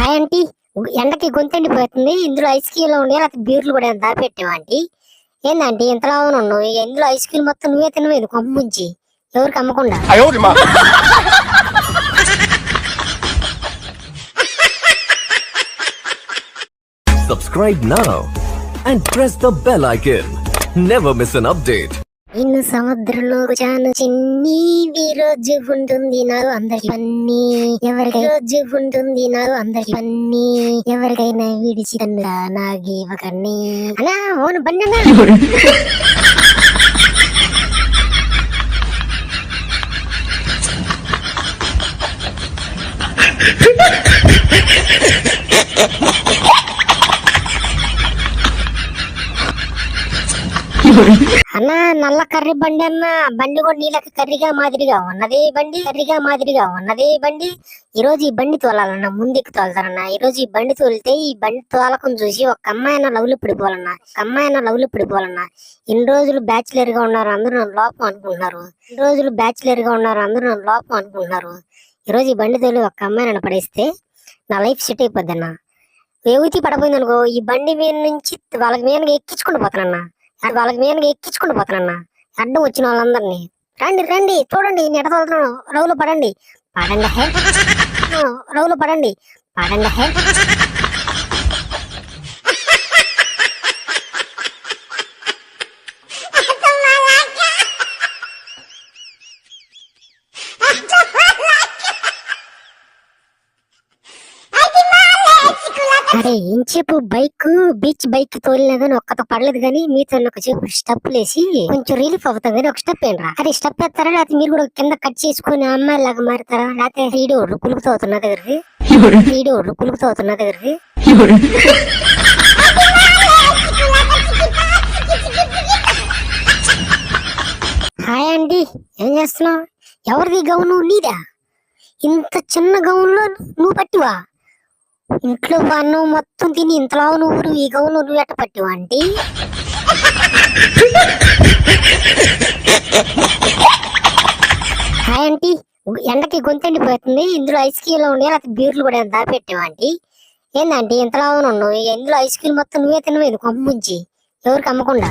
Hi అంటీ ఎండకి గొంతెండిపోతుంది. ఇందులో ice క్రీమ్లో ఉండే లేకపోతే బీర్లు కూడా దాపెట్టావు అంటీ ఏందంటే ఇంతలా ఉన్నావు? ఇందులో ఐస్ క్రీమ్ మొత్తం నువ్వే తినవేది? కొంపుంచి ఎవరికి అమ్మకుండా? Subscribe now and press the bell icon. Never miss an update. ఇన్ను సముద్రంలో చాను చిన్ని రోజు ఉంటుంది నాకు అందరి పన్ని. ఎవరికై రోజు ఉంటుంది నాకు అందరి పన్ని. ఎవరికైనా విడిచి తన్నురా నాగి ఒకరిని అలా ఓను బండి అన్నా అన్నా నల్ల కర్రీ బండి అన్న బండి కూడా నీళ్ళకి కర్రీగా మాదిరిగా ఉన్నది బండి కర్రీగా మాదిరిగా ఉన్నది బండి. ఈ రోజు ఈ బండి తోలాలన్నా ముందుకు తోలుతారన్నా. ఈ రోజు ఈ బండి తోలితే ఈ బండి తోలకం చూసి ఒక అమ్మాయిన లవ్లు పడిపోవాలన్నా ఒక అమ్మాయిన లవ్లు పడిపోవాలన్నా. ఇన్ని రోజులు బ్యాచులర్గా ఉన్నారు అందరూ నన్ను లోపం అనుకుంటున్నారు. ఇన్ని రోజులు బ్యాచులర్గా ఉన్నారు అందరూ నన్ను లోపం అనుకుంటున్నారు. ఈ రోజు ఈ బండి తోలి ఒక అమ్మాయి నన్ను పడేస్తే నా లైఫ్ సెట్ అయిపోద్ది అన్న ఏవితి పడపోయింది అనుకో ఈ బండి మీద నుంచి వాళ్ళకి మీద ఎక్కించుకుంటూ పోతానన్నా. వాళ్ళకి నేను ఎక్కించుకుంటూ పోతానన్నా. అడ్డం వచ్చిన వాళ్ళందరినీ. రండి రండి చూడండి నెట తోలుతున్నాను రౌలు పడండి. పడండి హే. రౌలు పడండి. పడండి హే. అరే ఇంచేపు బైక్ బీచ్ బైక్ తోలినా గానీ ఒక్కతో పడలేదు కానీ మీతో ఒక చేపు స్టెప్ లేసి కొంచెం రిలీఫ్ అవుతాం కానీ ఒక స్టెప్ ఏంట్రా అరే స్టెప్ వేస్తారా? లేకపోతే మీరు కూడా కింద కట్ చేసుకుని అమ్మాయి లాగా మారుతారా? లేకపోతే వీడియో కులుకుతో అవుతున్న దగ్గరికి వీడియో కులుకుతో అవుతున్న దగ్గరికి హాయ్ అండి. ఏం చేస్తున్నావు? ఎవరిది గౌను? నీదా? ఇంత చిన్న గౌన్లో నువ్వు పట్టివా? ఇంట్లో అన్నం మొత్తం తిని ఇంతలో నువ్వు ఈ నువ్వు ఎట్ట పట్టివా అంటే హాయ్ ఆంటీ. ఎండకి గొంతండిపోతుంది ఇందులో ఐస్ క్రీమ్లో ఉండే లేకపోతే బీర్లు కూడా దాపెట్టావా ఆంటీ? ఏందంటే ఇంతలో ఉన్నావు ఇందులో ఐస్ క్రీమ్ మొత్తం నువ్వే తినవేది కొమ్మ ముంచి ఎవరికి అమ్మకుండా?